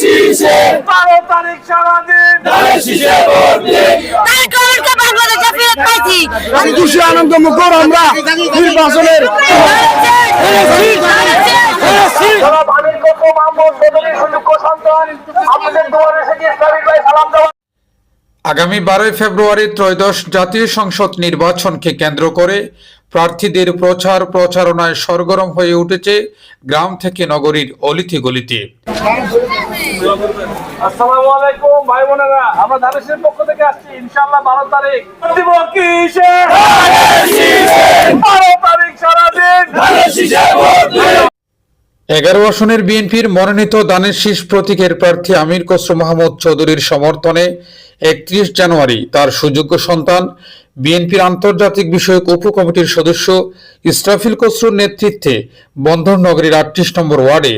শীষে বারো তারিখ সারাদিন ধানের শীষে ভোট দিন বাংলাদেশে ফেরত পাইছি। আমি খুশি আনন্দ মুখর আমরা নির্বাচনের জনাব আমির খসরু মাহমুদ চৌধুরীর সুযোগ্য সন্তান আপনাদের দুয়ারে এসেছি ইসলামিক ভাই সালাম দেওয়া। আগামী বারোই ফেব্রুয়ারি ত্রয়োদশ জাতীয় সংসদ নির্বাচনকে কেন্দ্র করে প্রার্থীদের প্রচার প্রচারণায় সরগরম হয়ে উঠেছে গ্রাম থেকে নগরীর অলিথি গলিতে আসসালামু আলাইকুম ভাই বোনেরা আমরা ধানেশের পক্ষ থেকে আসছি। ইনশাআল্লাহ বারো তারিখ। দিব কিসে তারিখ ধানের ভোট। দিন এগারো আসনের বিএনপির মনোনীত দানের শীষ প্রতীকের প্রার্থী আমির খসরু মাহমুদ চৌধুরীর সমর্থনে একত্রিশ জানুয়ারি তার সুযোগ্য সন্তান বিএনপির আন্তর্জাতিক বিষয়ক উপকমিটির সদস্য ইসরাফিল খসরুর নেতৃত্বে বন্ধন নগরীর আটত্রিশ নম্বর ওয়ার্ডে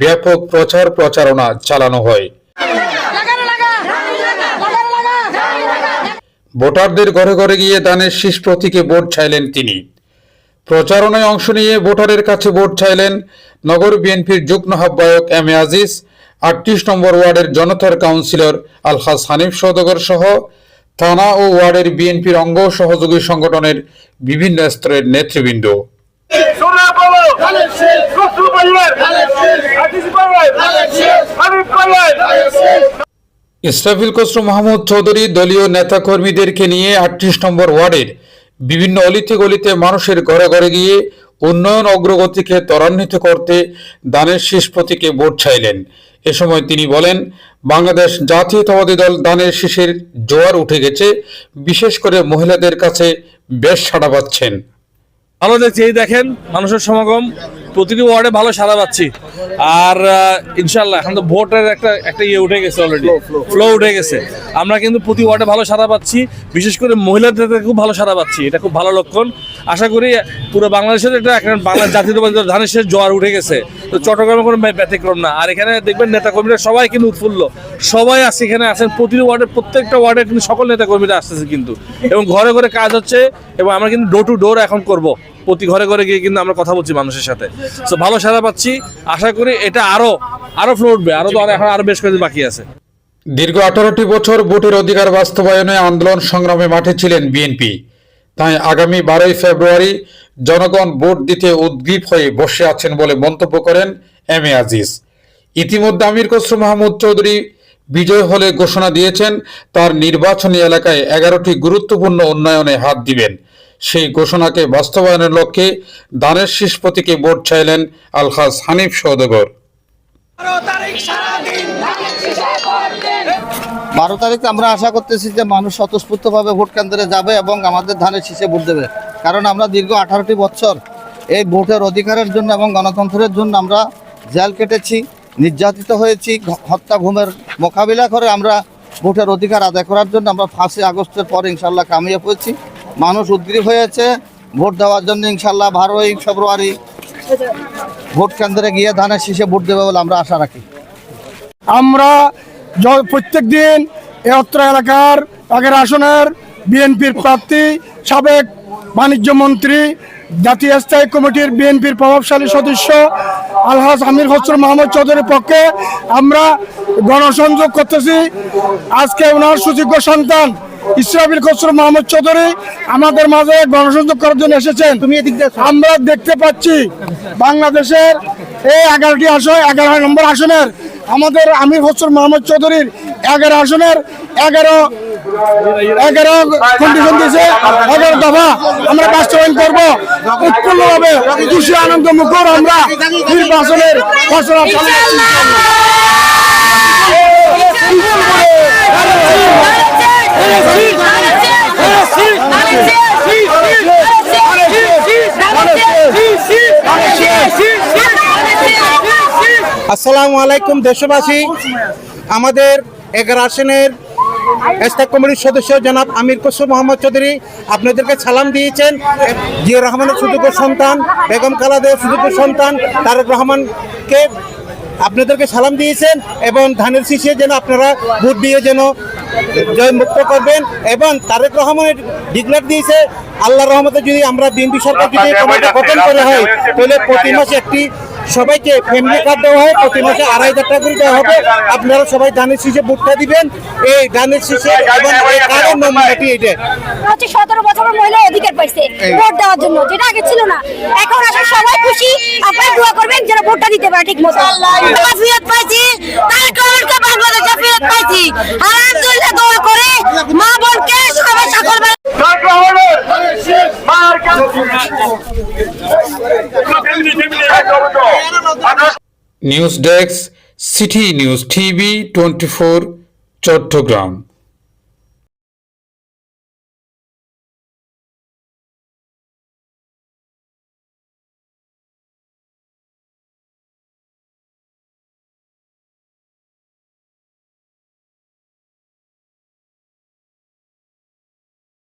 ব্যাপক প্রচার প্রচারণা চালানো হয়। ভোটারদের ঘরে ঘরে গিয়ে দানের শীষ প্রতীকে ভোট চাইলেন তিনি। প্রচারণায় অংশ নিয়ে ভোটারের কাছে ভোট চাইলেন নগর বিএনপির যুগ্ম আহ্বায়ক এম এ আজিজ আটত্রিশ নম্বর ওয়ার্ডের জনতার কাউন্সিলর আলহাস হানিফ সৌদগর সহ থানা ও ওয়ার্ডের বিএনপির অঙ্গ সহযোগী সংগঠনের বিভিন্ন স্তরের নেতৃবৃন্দ। ইসরাফিল খসরু মাহমুদ চৌধুরী দলীয় নেতাকর্মীদেরকে নিয়ে আটত্রিশ নম্বর ওয়ার্ডের বিভিন্ন অলিতে গলিতে মানুষের ঘরে ঘরে গিয়ে উন্নয়ন অগ্রগতিকে ত্বরান্বিত করতে দানের শেষ প্রতীকে ভোট চাইলেন। এ সময় তিনি বলেন, বাংলাদেশ জাতীয়তাবাদী দল দানের শীষের জোয়ার উঠে গেছে, বিশেষ করে মহিলাদের কাছে বেশ সাড়া পাচ্ছেন। আমাদের যেই দেখেন, মানুষের সমাগম প্রতিটি ওয়ার্ডে ভালো সারা পাচ্ছি। আর ইনশাল্লাহ এখন তো ভোটের একটা একটা ইয়ে উঠে গেছে অলরেডি ফ্লো উঠে গেছে। আমরা কিন্তু প্রতি ওয়ার্ডে ভালো সারা পাচ্ছি বিশেষ করে মহিলাদের থেকে খুব ভালো সারা পাচ্ছি। এটা খুব ভালো লক্ষণ। আশা করি পুরো বাংলাদেশের একটা এখন বাংলা জাতীয়তাবাদী ধানের শেষ জোয়ার উঠে গেছে। তো চট্টগ্রামে কোনো ব্যতিক্রম না। আর এখানে দেখবেন নেতাকর্মীরা সবাই কিন্তু উৎফুল্ল। সবাই আছে এখানে আছেন। প্রতিটি ওয়ার্ডে প্রত্যেকটা ওয়ার্ডে কিন্তু সকল নেতাকর্মীরা আসতেছে কিন্তু। এবং ঘরে ঘরে কাজ হচ্ছে এবং আমরা কিন্তু ডোর টু ডোর এখন করব। প্রতি ঘরে ঘরে গিয়ে কিন্তু আমরা কথা বলছি মানুষের সাথে। তো ভালো সারা পাচ্ছি। আশা করি এটা আরও আরও ফ্লো উঠবে। আরও তো এখন আরও বেশ কয়েকদিন বাকি আছে। দীর্ঘ আঠারোটি বছর ভোটের অধিকার বাস্তবায়নে আন্দোলন সংগ্রামে মাঠে ছিলেন বিএনপি। তাই আগামী বারোই ফেব্রুয়ারি জনগণ ভোট দিতে উদ্গ্রীব হয়ে বসে আছেন বলে মন্তব্য করেন এম এ আজিজ। ইতিমধ্যে আমির খসরু মাহমুদ চৌধুরী বিজয় হলে ঘোষণা দিয়েছেন, তার নির্বাচনী এলাকায় এগারোটি গুরুত্বপূর্ণ উন্নয়নে হাত দিবেন। সেই ঘোষণাকে বাস্তবায়নের লক্ষ্যে দানের শীষ প্রতীকে ভোট চাইলেন আলহাজ হানিফ সৌদগর বারো তারিখ আমরা আশা করতেছি যে মানুষ স্বতঃস্ফূর্তভাবে ভোট কেন্দ্রে যাবে এবং আমাদের ধানের শীষে ভোট দেবে। কারণ আমরা দীর্ঘ আঠারোটি বছর এই ভোটের অধিকারের জন্য এবং গণতন্ত্রের জন্য আমরা জেল কেটেছি, নির্যাতিত হয়েছি হত্যা, ঘুমের মোকাবিলা করে আমরা ভোটের অধিকার আদায় করার জন্য আমরা ফার্স্টে আগস্টের পর ইনশাল্লাহ কামিয়ে হয়েছি মানুষ উদ্গ্রীব হয়েছে। ভোট দেওয়ার জন্য ইনশাল্লাহ বারোই ফেব্রুয়ারি ভোট কেন্দ্রে গিয়ে ধানের শীষে ভোট দেবে বলে আমরা আশা রাখি। আমরা প্রত্যেক দিন এ অত্র এলাকার আগের আসনের বিএনপির প্রার্থী, সাবেক বাণিজ্য মন্ত্রী, জাতীয় স্থায়ী কমিটির বিএনপির প্রভাবশালী সদস্য, আলহাজ আমির খসরু মাহমুদ চৌধুরীর পক্ষে আমরা গণসংযোগ করতেছি। আজকে ওনার সুযোগ্য সন্তান ইসরাফিল খসরু মাহমুদ চৌধুরী আমাদের মাঝে গণসংযোগ করার জন্য এসেছেন তুমি আমরা দেখতে পাচ্ছি বাংলাদেশের এই এগারোটি আসন এগারো নম্বর আসনের আমাদের আমির হোসেন মোহাম্মদ চৌধুরীর এগারো আসনের এগারো এগারো কন্ডিশন দিয়েছে এগারো দফা আমরা বাস্তবায়ন করব উৎফুল্লভাবে খুশি আনন্দ মুখর আমরা নির্বাচনের চালাচ্ছি আসসালামু আলাইকুম, দেশবাসী। আমাদের এগারো আসনের স্থায়ী কমিটির সদস্য জনাব আমির খসরু মোহাম্মদ চৌধুরী আপনাদেরকে সালাম দিয়েছেন। জিয়া রহমানের সুযোগ্য সন্তান, বেগম খালাদের সুযোগ্য সন্তান, তারেক রহমানকে আপনাদেরকে সালাম দিয়েছেন এবং ধানের শীষে যেন আপনারা ভোট দিয়ে যেন জয় মুক্ত করবেন এবং তারেক রহমানের ডিক্লেয়ার দিয়েছে আল্লাহ রহমতে যদি আমরা বিএনপি সরকার যদি ক্ষমতা গঠন করে হয় তাহলে প্রতি মাসে একটি সবাইকে ফ্যামিলি কার্ড দেওয়া হয় প্রতি মাসে আড়াই হাজার টাকা করে দেওয়া হবে। আপনারা সবাই ধানের শীষে ভোটটা দিবেন। এই ধানের শীষে এবং এই কার্ডের নমুনাটি এইটা? হচ্ছে সতেরো বছরের মহিলা অধিকার পাইছে ভোট দেওয়ার জন্য যেটা আগে ছিল না। এখন আসলে সবাই খুশি আপনারা দোয়া করবেন যেন ভোটটা দিতে পারে ঠিক মতো। জাফিয়ত পাইছি বাংলাদেশে ফেরত পাইছি। আলহামদুলিল্লাহ দোয়া করে মা বোনকে সবাই সকল তারেক রহমানের মার news desk city news TV twenty Chittagong.